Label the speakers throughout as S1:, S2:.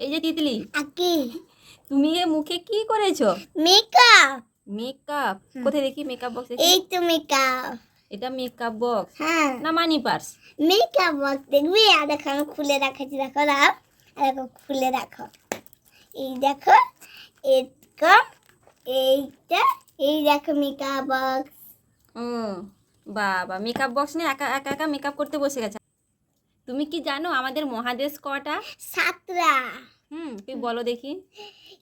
S1: এই যে তিতলি
S2: আগে।
S1: তুমি এ মুখে কি করেছ?
S2: মেকআপ
S1: মেকআপ কোথায় দেখি মেকআপ বক্স
S2: এই তো মেকআপ
S1: এটা মেকআপ বক্স
S2: হ্যাঁ।
S1: না মানি পার্স
S2: মেকআপ বক্স দেখবি? আর দেখো আমি খুলে রাখাচ্ছি দেখো দাও আর দেখো খুলে রাখো এই দেখো এরকম এইটা এই দেখো মেকআপ বক্স
S1: ও বাবা মেকআপ বক্স নিয়ে একা একা একা মেকআপ করতে বসে গেছে। তুমি কি জানো আমাদের মহাদেশ কটা?
S2: সাতরা।
S1: হুম তুই বলো দেখি।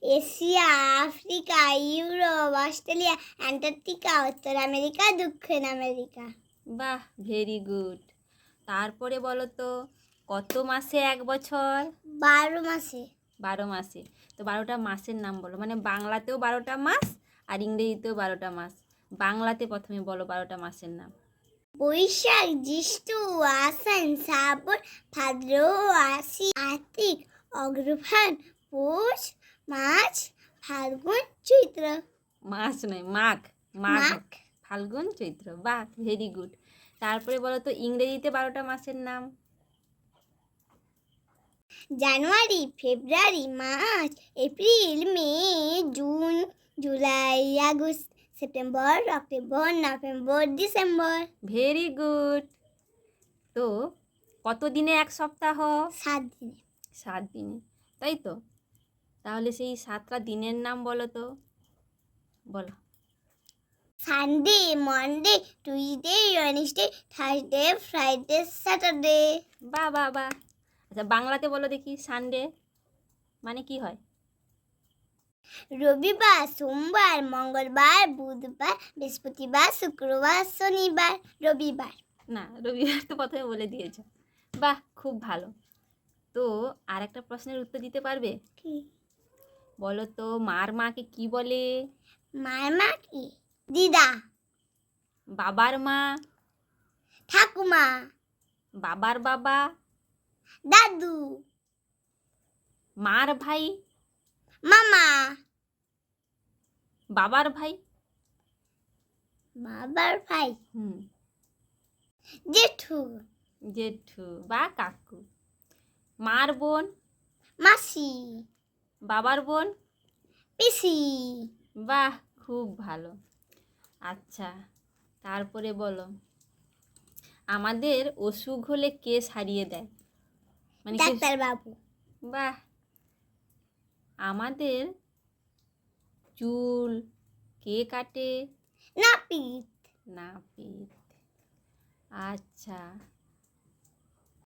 S2: Asia Africa Europe Australia Antarctica উত্তর আমেরিকা দক্ষিণ আমেরিকা।
S1: বাহ ভেরি গুড। তারপরে বলো তো কত মাসে এক বছর?
S2: বারো মাসে।
S1: বারো মাসে। তো বারোটা মাসের নাম বলো। মানে বাংলাতেও বারোটা মাস আর ইংরেজিতেও বারোটা মাস। বাংলাতে প্রথমে বলো বারোটা মাসের নাম।
S2: বৈশাখ জ্যৈষ্ঠ আষাঢ় শ্রাবণ ভাদ্র আশি কার্তিক অগ্রহায়ণ পৌষ মাছ ফাল্গুন চৈত্র।
S1: মাস নয় মাঘ মাঘ।
S2: মাঘ।
S1: ফাল্গুন চৈত্র বাহ ভেরি গুড। তারপরে বলো তো ইংরেজিতে বারোটা মাসের নাম?
S2: January February March April May June July August September October November December.
S1: Very good. তো কত দিনে এক সপ্তাহ?
S2: সাত দিনে।
S1: সাত দিনে। তাই তো? তাহলে সেই সাতটা দিনের নাম বলো তো। বলো।
S2: Sunday Monday Tuesday Wednesday Thursday Friday Saturday.
S1: বা বা বা আচ্ছা বাংলাতে বলো দেখি সানডে। মানে কি হয়?
S2: রবিবার সোমবার মঙ্গলবার বুধবার বৃহস্পতিবার শুক্রবার শনিবার রবিবার।
S1: না রবিবার তো প্রথমে বলে দিয়েছ। বাহ খুব ভালো। তো আর একটা প্রশ্নের উত্তর দিতে পারবে? কি? বলো তো মার মাকে কি বলে?
S2: মার মা কি? দিদা।
S1: বাবার মা?
S2: ঠাকুমা।
S1: বাবার বাবা?
S2: দাদু।
S1: মার ভাই?
S2: মামা।
S1: বাবার ভাই?
S2: বাবার ভাই?
S1: হুম।
S2: জেঠু।
S1: জেঠু বা কাকু। মার বোন?
S2: মাসি।
S1: বাবার বোন?
S2: পিসি।
S1: বাহ খুব ভালো। আচ্ছা তারপরে বলো। আমাদের অসুখ হলে কে সারিয়ে দেয়। মানে
S2: ডাক্তার বাবু
S1: বাহ আমাদের চুল কে কাটে?
S2: নাপিত।
S1: নাপিত। আচ্ছা।